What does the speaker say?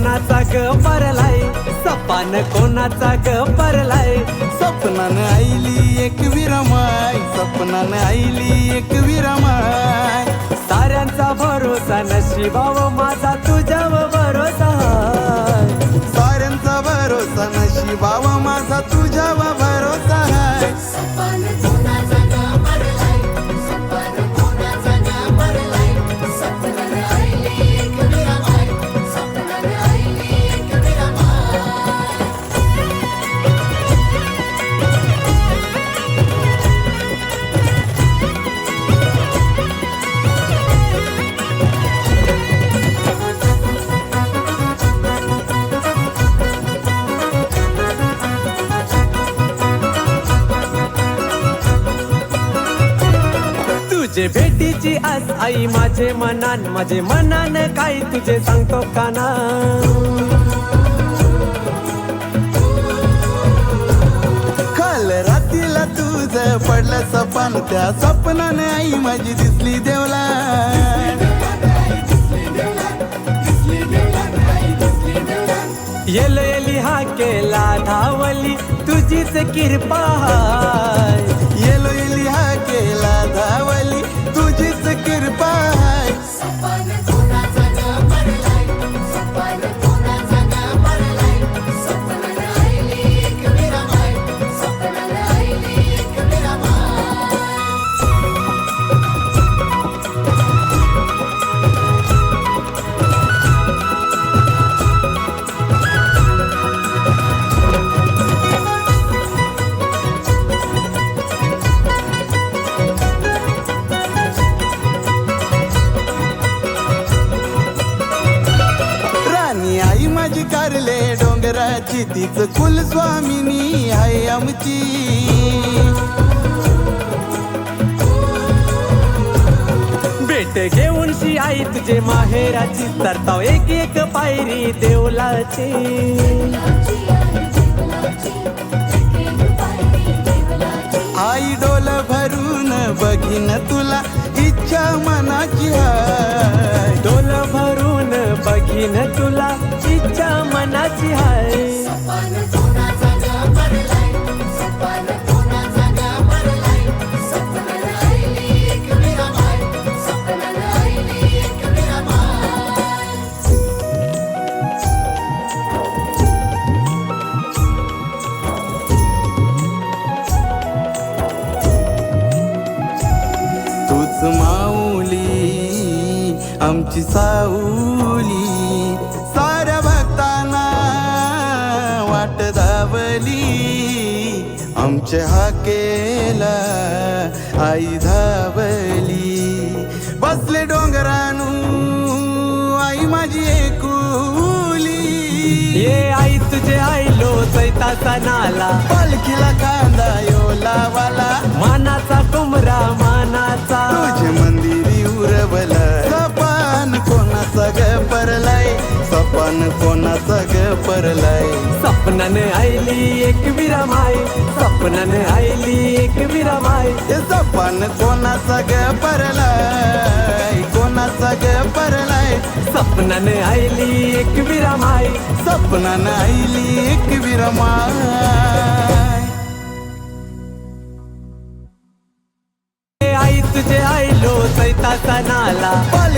कोणाचा ग परलाय सपान कोणाचा ग परलाय स्वप्नानं आईली एक विरमाय स्वप्नानं आईली एक विरमाय. साऱ्यांचा भरोसा नशिबाव माझा तुझ्याव भरोसा साऱ्यांचा भरोसा नशिबाव माझा तुझ्यावा तुझे भेटीची आस आई माझे मनान माझे मनान काय तुझे सांगतो काना. काल रात्रीला तुझं पडलं सपन त्या सपनाने आई माझी दिसली देवला येलो येली हा केला धावली तुझीच किरपा माझी कारले डोंगराची तीच कुलस्वामिनी आहे आमची. भेट घेऊन शी आई तुझे माहेराची तरताव एक एक पायरी देवलाची. आई डोल भरून बघीन तुला इच्छा मनाची डोल भरून बघीन मनाची हाय. आमची साऊली. आमच्या हाकेला आई धावली. बसले डोंगरानू आई माझी एकुली. ये आई तुझे आईलो चैताचा नाला. पालखीला कांदा यो लावाला मानाचा कुमरा मानाचा. तुझे मंदिरी उरवल सपान कोणाचा ग परलाय सपान कोणाचा परलाय सपनाने आईली एक विरमाय. सपनाने आईली एक विरमाय. ते सपान कोणाचा ग परलाय कोणाचा ग परलाय सपनाने आईली एक विरमाय. सपनानं आईली एक विरमाय. आई तुझे आईलो चैताचा नाला. पाल